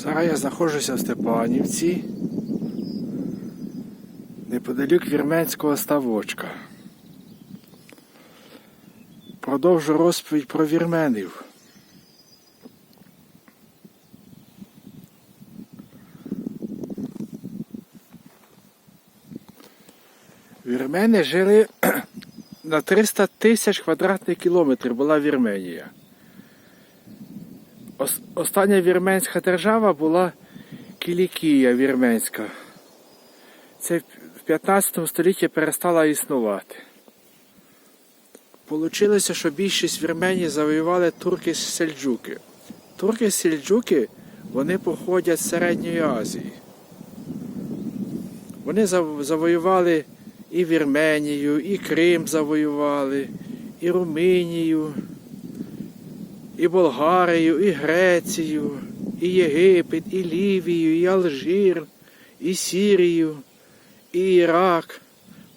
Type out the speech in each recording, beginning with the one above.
Зараз я знаходжуся в Степанівці, неподалік вірменського ставочка. Продовжу розповідь про вірменів. Вірмени жили на 300 тисяч квадратних кілометрів була Вірменія. Ос- Остання вірменська держава була Кілікія вірменська. Це в 15 столітті перестала існувати. Получилося, що більшість Вірменії завоювали турки сельджуки. Турки сельджуки вони походять з Середньої Азії. Вони завоювали і Вірменію, і Крим завоювали, і Румунію, і Болгарію, і Грецію, і Єгипет, і Лівію, і Алжир, і Сірію, і Ірак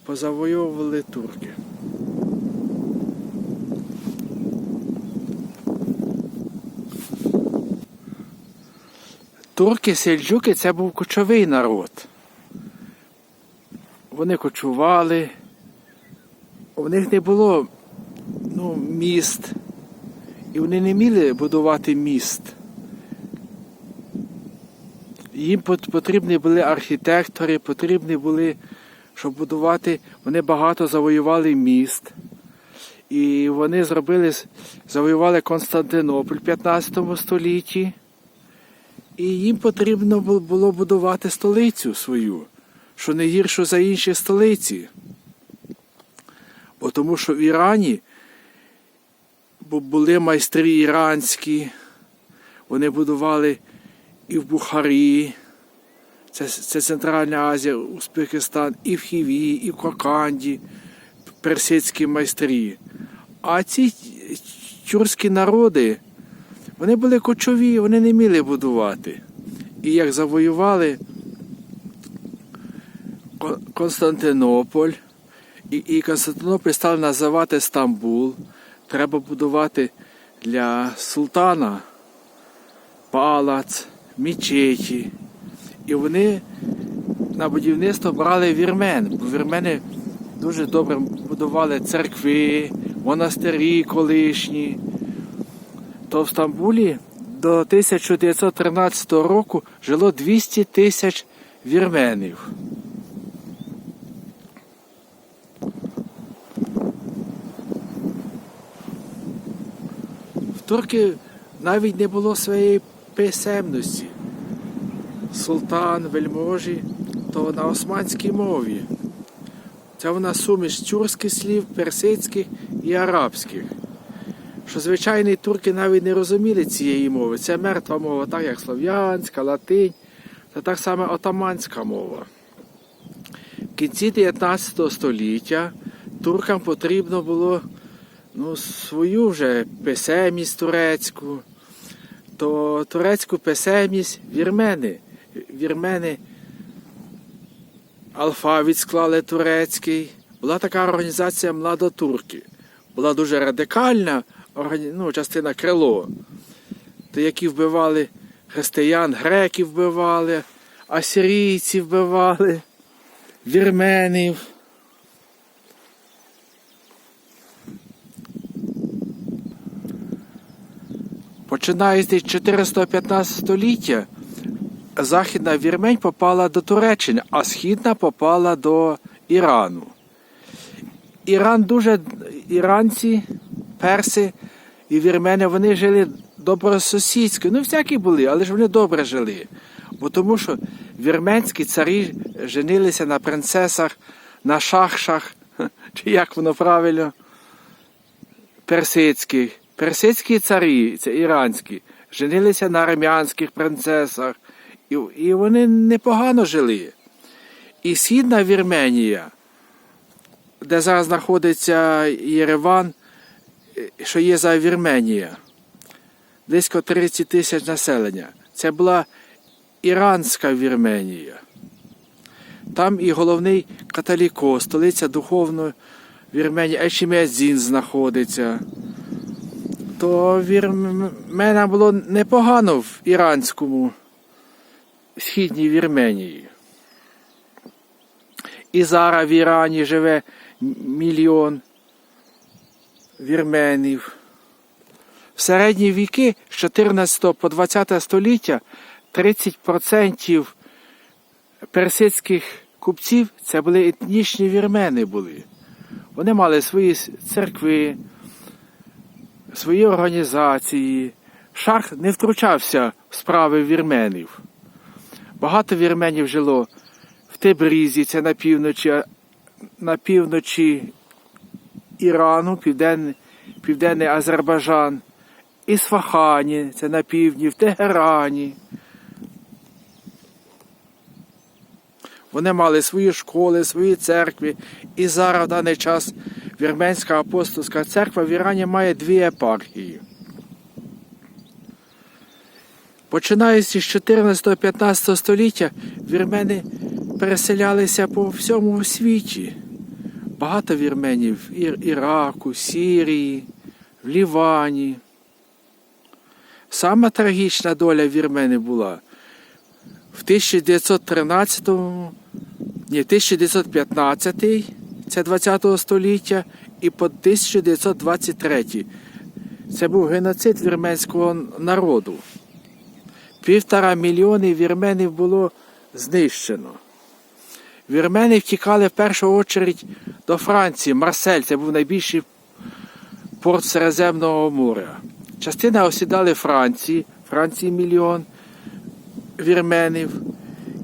позавойовували турки. Турки сельджуки це був кочовий народ. Вони кочували, у них не було ну, міст, і вони не вміли будувати міст. Їм потрібні були архітектори, потрібні були, щоб будувати. Вони багато завоювали міст. І вони зробили, завоювали Константинополь в 15 столітті. І їм потрібно було будувати столицю свою, що не гіршу за інші столиці. Бо тому що в Ірані бу- були майстри іранські, вони будували і в Бухарі, це, це Центральна Азія, Узбекистан, і в Хіві, і в Коканді, персидські майстрі. А ці тюркські народи, вони були кочові, вони не вміли будувати. І як завоювали Константинополь, і, і Константинополь став називати Стамбул, треба будувати для султана палац, мечеті. І вони на будівництво брали вірмен, бо вірмени дуже добре будували церкви, монастирі колишні. То в Стамбулі до 1913 року жило 200 тисяч вірменів. Турки навіть не було своєї писемності. Султан, вельможі, то на османській мові. Це вона суміш тюркських слів, персидських і арабських. Що звичайні турки навіть не розуміли цієї мови. Це мертва мова, так як слов'янська, латинь, та так само отаманська мова. В кінці 19 століття туркам потрібно було ну, свою вже писемність турецьку, то турецьку писемність вірмени. Вірмени алфавіт склали турецький. Була така організація Младотурки. Була дуже радикальна ну, частина крило, то які вбивали християн, греків вбивали, асирійців вбивали, вірменів. Починаючи з 415 століття, Західна Вірмень попала до Туреччини, а східна попала до Ірану. Іран дуже іранці, перси і вірмени вони жили добросусідсько. Ну, всякі були, але ж вони добре жили. Бо тому що вірменські царі женилися на принцесах, на шахшах, чи як воно правильно, персидських. Персидські царі, це іранські, женилися на армянських принцесах, і, і вони непогано жили. І східна Вірменія, де зараз знаходиться Єреван, е, що є за Вірменія, близько 30 тисяч населення. Це була іранська Вірменія. Там і головний католіко, столиця духовної Вірменії, Ечімедзін знаходиться. То вірменам було непогано в іранському східній Вірменії. І зараз в Ірані живе мільйон вірменів. В середні віки з 14 по 20 століття 30% персидських купців це були етнічні вірмени були. Вони мали свої церкви, свої організації. Шах не втручався в справи вірменів. Багато вірменів жило в Тебрізі, це на півночі, на півночі Ірану, південний, південний Азербайджан, Ісфахані, це на півдні, в Тегерані. Вони мали свої школи, свої церкви. І зараз в даний час Вірменська апостольська церква в Ірані має дві епархії. Починаючи з 14-15 століття, вірмени переселялися по всьому світі. Багато вірменів в Іраку, Сірії, в Лівані. Сама трагічна доля вірмени була в 1913 ні, 1915, це 20 століття, і по 1923. Це був геноцид вірменського народу. Півтора мільйони вірменів було знищено. Вірмени втікали в першу чергу до Франції. Марсель це був найбільший порт Середземного моря. Частина осідали Франції, Франції мільйон вірменів.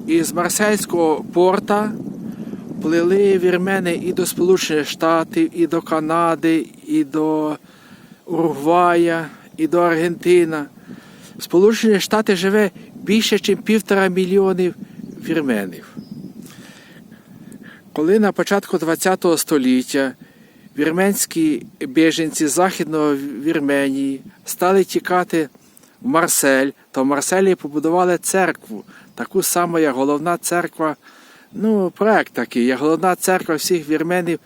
І з Марсельського порта плили вірмени і до Сполучених Штатів, і до Канади, і до Уругвая, і до Аргентина. Сполучені Штати живе більше, ніж півтора мільйонів вірменів. Коли на початку ХХ століття вірменські біженці з Західної Вірменії стали тікати в Марсель, то в Марселі побудували церкву, таку саму, як головна церква, ну, проект такий, як головна церква всіх вірменів,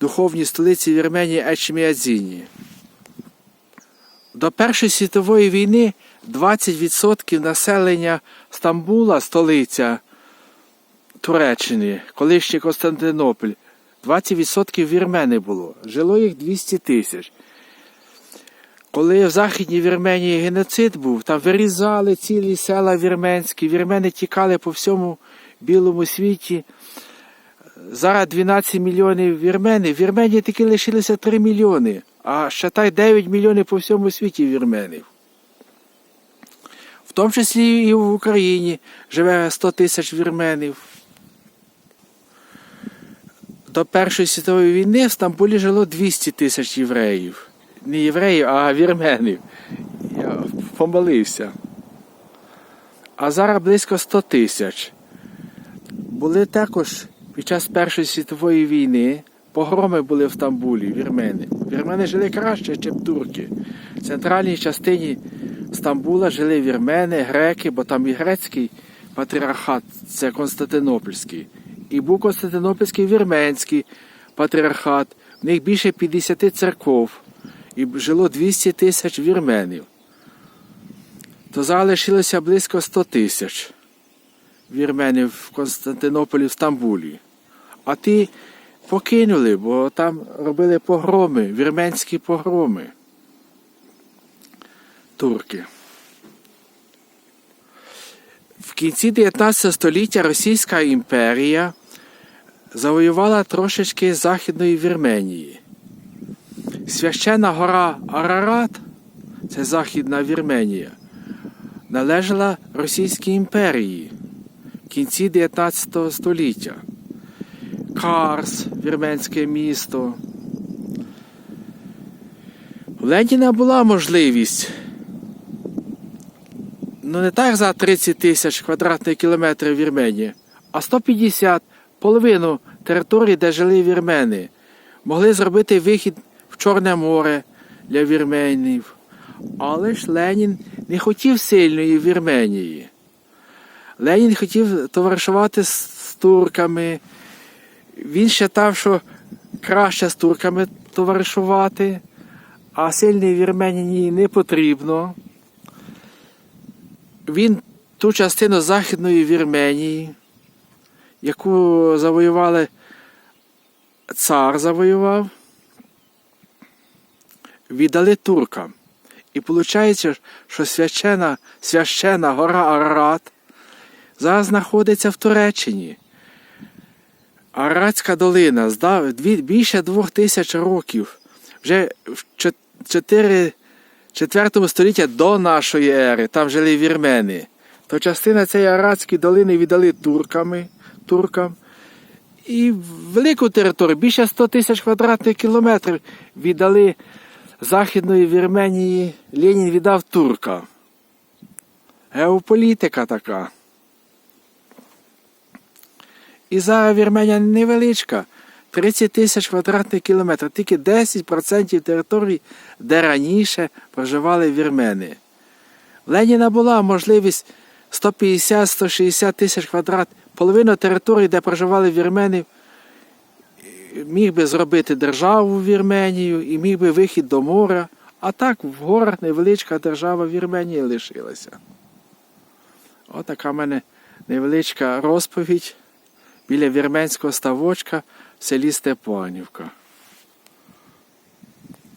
духовній столиці Вірменії Ечміадзіні. До Першої світової війни 20% населення Стамбула, столиця Туреччини, колишній Константинополь, 20% вірмени було. Жило їх 200 тисяч. Коли в Західній Вірменії геноцид був, там вирізали цілі села вірменські, вірмени тікали по всьому білому світі. Зараз 12 мільйонів вірменів. В Вірменії таки лишилося 3 мільйони, а ще 9 мільйонів по всьому світі вірменів. В тому числі і в Україні живе 100 тисяч вірменів. До Першої світової війни в Стамбулі жило 200 тисяч євреїв. Не євреїв, а вірменів. Я помилився. А зараз близько 100 тисяч. Були також під час Першої світової війни погроми були в Стамбулі, вірмени. Вірмени жили краще, ніж турки. В центральній частині Стамбула жили вірмени, греки, бо там і грецький патріархат, це Константинопольський. І був Константинопольський вірменський патріархат. В них більше 50 церков. І жило 200 тисяч вірменів. То залишилося близько 100 тисяч вірменів в Константинополі, в Стамбулі. А ті покинули, бо там робили погроми, вірменські погроми. Турки. В кінці 19 століття Російська імперія завоювала трошечки Західної Вірменії. Священна гора Арарат, це Західна Вірменія, належала Російській імперії кінці 19 століття. Карс, вірменське місто. У Леніна була можливість. Ну, не так за 30 тисяч квадратних кілометрів Вірменії, а 150 половину території, де жили вірмени. Могли зробити вихід в Чорне море для вірменів. Але ж Ленін не хотів сильної Вірменії. Ленін хотів товаришувати з, турками. Він вважав, що краще з турками товаришувати, а сильній Вірменії не потрібно. Він ту частину Західної Вірменії, яку завоювали цар завоював, віддали туркам. І виходить, що священа, священа гора Арарат зараз знаходиться в Туреччині. Аратська долина більше двох тисяч років. Вже в 4, 4 століття до нашої ери там жили вірмени. То частина цієї Аратської долини віддали турками, туркам. І велику територію, більше 100 тисяч квадратних кілометрів віддали Західної Вірменії. Ленін віддав туркам. Геополітика така. І зараз Вірменія невеличка. 30 тисяч квадратних кілометрів, тільки 10% території, де раніше проживали вірмени. В Леніна була можливість 150-160 тисяч квадрат, половину території, де проживали вірмени, міг би зробити державу Вірменію і міг би вихід до моря. А так в горах невеличка держава Вірменії лишилася. Отака в мене невеличка розповідь біля вірменського ставочка в селі Степанівка.